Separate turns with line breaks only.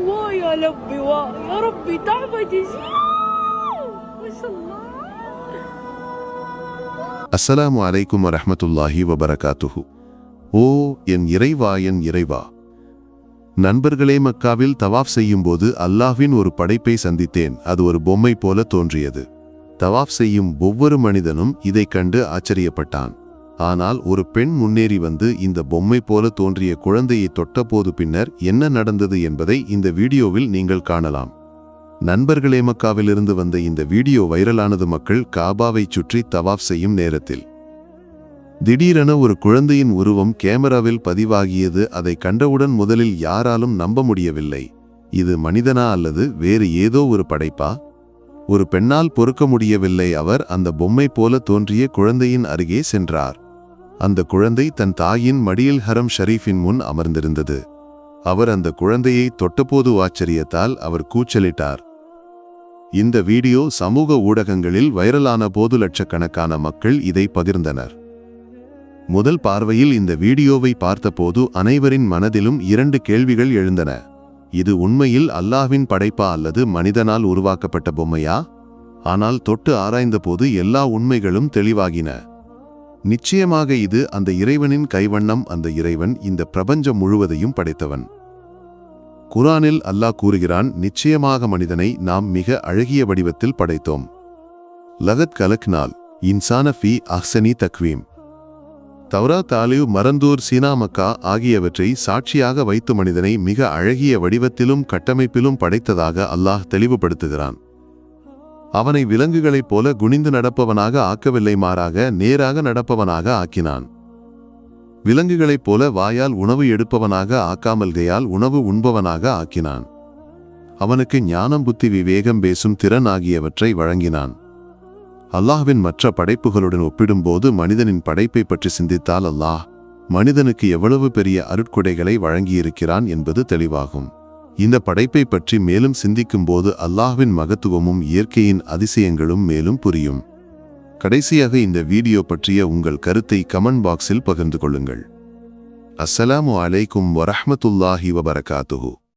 واه يا لبي واه يا ربي تعبت ما شاء الله
அஸ்ஸலாமு அலைக்கும் வரஹ்மத்துல்லாஹி வபரகாத்துஹு ஓ என் இறைவா என் இறைவா நண்பர்களே மக்காவில் தவாஃப் செய்யும்போது அல்லாஹ்வின் ஒரு படைப்பை சந்தித்தேன் அது ஒரு பொம்மை போல தோன்றியது தவாஃப் செய்யும் ஒவ்வொரு மனிதனும் இதைக் கண்டு ஆச்சரியப்பட்டான் ஆனால் ஒரு பெண் முன்னேறி வந்து இந்த பொம்மை போல தோன்றிய குழந்தையை தொட்டபோது பின்னர் என்ன நடந்தது என்பதை இந்த வீடியோவில் நீங்கள் காணலாம். நண்பர்களே மக்காவிலிருந்து வந்த இந்த வீடியோ வைரலானது மக்கள் காபாவைச் சுற்றி தவாஃப் செய்யும் நேரத்தில். திடீரென ஒரு குழந்தையின் உருவம் கேமராவில் பதிவாகியது அதை கண்டவுடன் முதலில் யாராலும் நம்ப முடியவில்லை. இது மனிதனா அல்லது வேறு ஏதோ ஒரு படைப்பா? ஒரு பெண்ணால் பொறுக்க முடியவில்லை அவர் அந்த பொம்மை போல தோன்றிய குழந்தையின் அருகே சென்றார். அந்த குழந்தை தன் தாயின் மடியில் ஹரம் ஷரீஃபின் முன் அமர்ந்திருந்தது. அவர் அந்த குழந்தையை தொட்டபோது ஆச்சரியத்தால் அவர் கூச்சலிட்டார். இந்த வீடியோ சமூக ஊடகங்களில் வைரலான போது லட்சக்கணக்கான மக்கள் இதை பகிர்ந்தனர். முதல் பார்வையில் இந்த வீடியோவை பார்த்தபோது அனைவரின் மனதிலும் இரண்டு கேள்விகள் எழுந்தன. இது உண்மையில் அல்லாஹ்வின் படைப்பா அல்லது மனிதனால் உருவாக்கப்பட்ட பொம்மையா? ஆனால் தொட்டு ஆராய்ந்தபோது எல்லா உண்மைகளும் தெளிவாகின. நிச்சயமாக இது அந்த இறைவனின் கைவண்ணம் அந்த இறைவன் இந்த பிரபஞ்சம் முழுவதையும் படைத்தவன். குரானில் அல்லாஹ் கூறுகிறான் நிச்சயமாக மனிதனை நாம் மிக அழகிய வடிவத்தில் படைத்தோம். லகத் கலக்னால் இன்சான ஃபி அஹ்சனி தக்வீம். தௌரா தாலிவ் மரந்தூர் சீனா மக்கா ஆகியவற்றை சாட்சியாக வைத்து மனிதனை மிக அழகிய வடிவத்திலும் கட்டமைப்பிலும் படைத்ததாக அல்லாஹ் தெளிவுபடுத்துகிறான். அவனை விலங்குகளைப் போல குனிந்து நடப்பவனாக ஆக்கவில்லை மாறாக நேராக நடப்பவனாக ஆக்கினான். விலங்குகளைப் போல வாயால் உணவு எடுப்பவனாக ஆக்காமல்கையால் உணவு உண்பவனாக ஆக்கினான். அவனுக்கு ஞானம் புத்தி விவேகம் பேசும் திறன் ஆகியவற்றை வழங்கினான். அல்லாஹ்வின் மற்ற படைப்புகளுடன் ஒப்பிடும்போது மனிதனின் படைப்பை பற்றி சிந்தித்தால் அல்லாஹ் மனிதனுக்கு எவ்வளவு பெரிய அருட்கொடைகளை வழங்கியிருக்கிறான் என்பது தெளிவாகும். இந்த படைப்பை பற்றி மேலும் சிந்திக்கும்போது அல்லாஹ்வின் மகத்துவமும் இயற்கையின் அதிசயங்களும் மேலும் புரியும். கடைசியாக இந்த வீடியோ பற்றிய உங்கள் கருத்தை கமெண்ட் பாக்ஸில் பகிர்ந்து கொள்ளுங்கள். அஸ்ஸலாமு அலைக்கும் வரஹமத்துல்லாஹி வபரகாத்துஹூ.